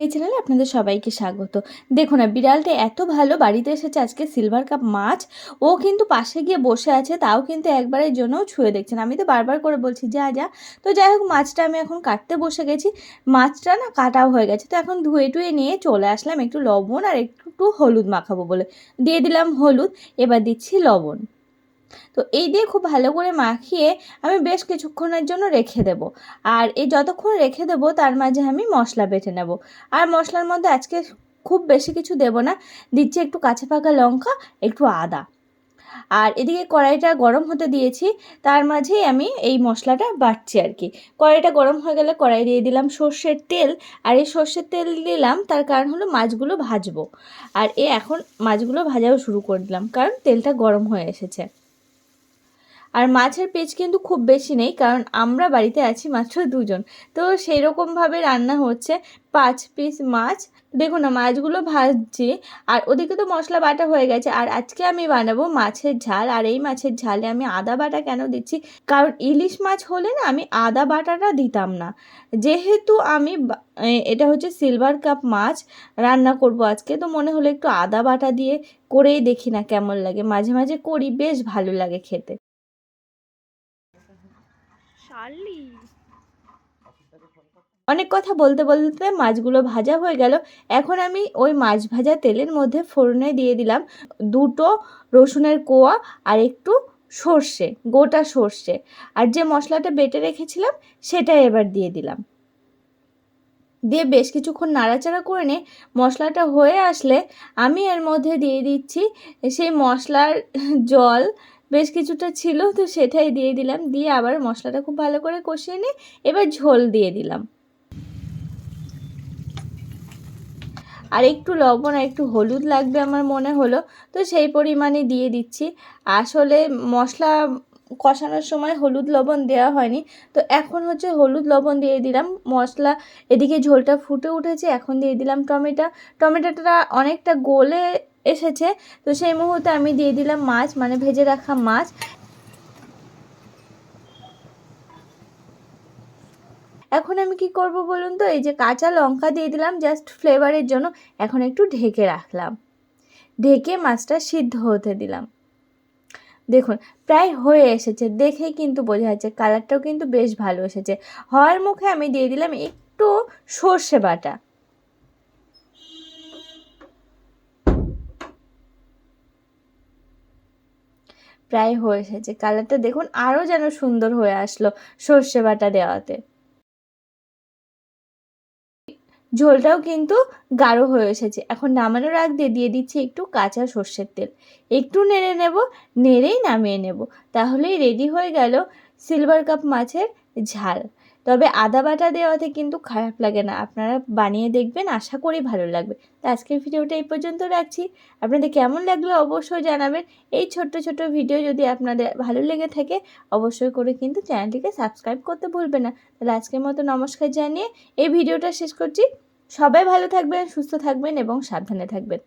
এই চ্যানেলে আপনাদের সবাইকে স্বাগত। দেখুন না, বিড়ালটা এত ভালো বাড়িতে এসেছে, আজকে সিলভার কাপ মাছ। ও কিন্তু পাশে গিয়ে বসে আছে, তাও কিন্তু একবারের জন্যও ছুঁয়ে দেখছেন। আমি তো বারবার করে বলছি, যা যা। তো যাই হোক, মাছটা আমি এখন কাটতে বসে গেছি। মাছটা না কাটাও হয়ে গেছে। তো এখন ধুয়ে টুয়ে নিয়ে চলে আসলাম একটু লবণ আর একটু হলুদ মাখাবো বলে। দিয়ে দিলাম হলুদ, এবার দিচ্ছি লবণ। তো এই দিয়ে খুব ভালো করে মাখিয়ে আমি বেশ কিছুক্ষণের জন্য রেখে দেব। আর এই যতক্ষণ রেখে দেব, তার মাঝে আমি মশলা বেটে নেব। আর মশলার মধ্যে আজকে খুব বেশি কিছু দেব না। দিচ্ছি একটু কাঁচা পাকা লঙ্কা, একটু আদা। আর এদিকে কড়াইটা গরম হতে দিয়েছি, তার মাঝেই আমি এই মশলাটা বাটছি আর কি। কড়াইটা গরম হয়ে গেলে কড়াই দিয়ে দিলাম সর্ষের তেল। আর এই সর্ষের তেল দিলাম, তার কারণ হলো মাছগুলো ভাজবো। আর এ এখন মাছগুলো ভাজাও শুরু করে দিলাম, কারণ তেলটা গরম হয়ে এসেছে। আর মাছের পিস কিন্তু খুব বেশি নেই, কারণ আমরা বাড়িতে আছি মাত্র দুজন। তো সেই রকমভাবে রান্না হচ্ছে পাঁচ পিস মাছ। দেখুন না, মাছগুলো ভাজছি, আর ওদিকে তো মশলা বাটা হয়ে গেছে। আর আজকে আমি বানাবো মাছের ঝাল, আর এই মাছের ঝালে আমি আদা বাটা কেন দিচ্ছি? কারণ ইলিশ মাছ হলে না আমি আদা বাটাটা দিতাম না। যেহেতু আমি এটা হচ্ছে সিলভার কাপ মাছ রান্না করব আজকে, তো মনে হলো একটু আদা বাটা দিয়ে করেই দেখি না কেমন লাগে। মাঝে মাঝে করি, বেশ ভালো লাগে খেতে। অনেক কথা বলতে বলতে মাছগুলো ভাজা হয়ে গেল। এখন আমি ওই মাছ ভাজা তেলের মধ্যে ফোড়নে দিয়ে দিলাম দুটো রসুনের কোয়া আর একটু সর্ষে, গোটা সর্ষে। আর যে মশলাটা বেটে রেখেছিলাম সেটা এবার দিয়ে দিলাম। দিয়ে বেশ কিছুক্ষণ নাড়াচাড়া করে নিয়ে মশলাটা হয়ে আসলে আমি এর মধ্যে দিয়ে দিচ্ছি সেই মশলার জল বেশ কিছুটা ছিল, তো সেটাই দিয়ে দিলাম। দিয়ে আবার মশলাটা খুব ভালো করে কষিয়ে নিয়ে এবার ঝোল দিয়ে দিলাম। আর একটু লবণ আর একটু হলুদ লাগবে আমার মনে হলো, তো সেই পরিমাণে দিয়ে দিচ্ছি। আসলে মশলা কষানোর সময় হলুদ লবণ দেওয়া হয়নি, তো এখন হচ্ছে হলুদ লবণ দিয়ে দিলাম। মশলা এদিকে ঝোলটা ফুটে উঠেছে, এখন দিয়ে দিলাম টমেটো। টমেটোটা অনেকটা গলে এসেছে। তো সেই মুহূর্তে আমি দিয়ে দিলাম মাছ মানে ভেজে রাখা মাছ। এখন আমি কি করব বলুন তো? এই যে কাঁচা লঙ্কা দিয়ে দিলাম জাস্ট ফ্লেভারের জন্য। এখন একটু ঢেকে রাখলাম। ঢেকে মাছটা সিদ্ধ হতে দিলাম। দেখুন, প্রায় হয়ে এসেছে। দেখেই কিন্তু বোঝা যাচ্ছে কালারটাও কিন্তু বেশ ভালো এসেছে। হওয়ার মুখে আমি দিয়ে দিলাম একটু সর্ষে বাটা। প্রায় হয়ে এসেছে। কালারটা দেখুন আরও যেন সুন্দর হয়ে আসলো সর্ষে বাটা দেওয়াতে। ঝোলটাও কিন্তু গাঢ় হয়ে এসেছে। এখন নামানোর আগ দিয়ে দিয়ে দিচ্ছি একটু কাঁচা সর্ষের তেল। একটু নেড়ে নেব, নেড়েই নামিয়ে নেব। তাহলেই রেডি হয়ে গেল সিলভার কাপ মাছের ঝাল। তবে আদা বাটা দেওয়াতে কিন্তু খারাপ লাগে না। আপনারা বানিয়ে দেখবেন, আশা করি ভালো লাগবে। তো আজকের ভিডিওটা এই পর্যন্ত রাখছি। আপনাদের কেমন লাগল অবশ্যই জানাবেন। এই ছোট্ট ছোট্ট ভিডিও যদি আপনাদের ভালো লেগে থাকে, অবশ্যই করে কিন্তু চ্যানেলটিকে সাবস্ক্রাইব করতে ভুলবেন না। তাহলে আজকের মতো নমস্কার জানিয়ে এই ভিডিওটা শেষ করছি। সবাই ভালো থাকবেন, সুস্থ থাকবেন এবং সাবধানে থাকবেন।